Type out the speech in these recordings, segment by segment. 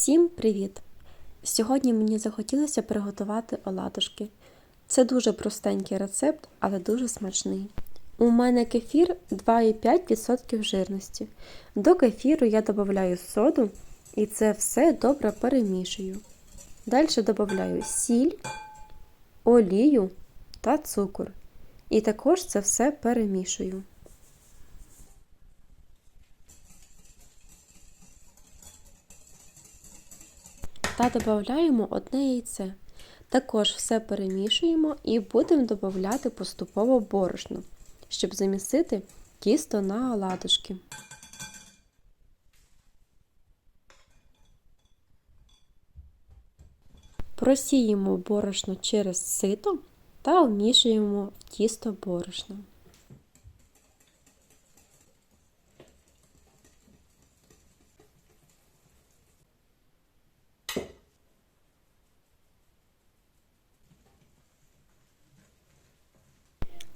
Всім привіт! Сьогодні мені захотілося приготувати оладушки. Це дуже простенький рецепт, але дуже смачний. У мене кефір 2,5% жирності. До кефіру я додаю соду і це все добре перемішую. Далі додаю сіль, олію та цукор. І також це все перемішую. Та додаємо одне яйце. Також все перемішуємо і будемо додавати поступово борошно, щоб замісити тісто на оладушки. Просіємо борошно через сито та вмішуємо в тісто борошно.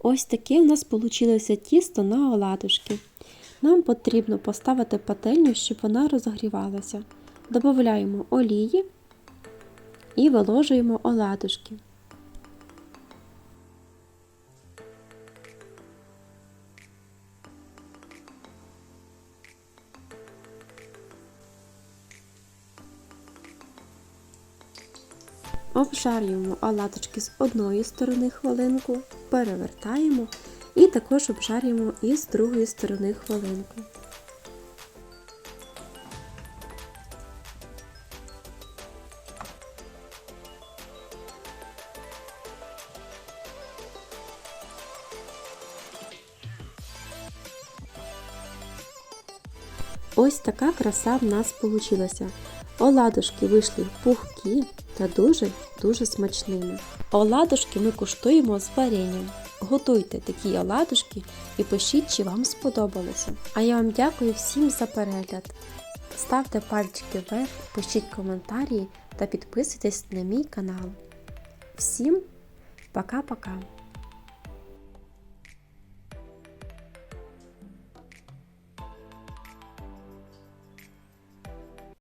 Ось таке у нас вийшло тісто на оладушки. Нам потрібно поставити пательню, щоб вона розогрівалася. Додаємо олії і виложуємо оладушки. Обжарюємо оладочки з одної сторони хвилинку, перевертаємо і також обжарюємо і з другої сторони хвилинку. Ось така краса в нас вийшла. Оладушки вийшли пухкі та дуже-дуже смачними. Оладушки ми куштуємо з варенням. Готуйте такі оладушки і пишіть, чи вам сподобалося. А я вам дякую всім за перегляд. Ставте пальчики вверх, пишіть коментарі та підписуйтесь на мій канал. Всім пока-пока!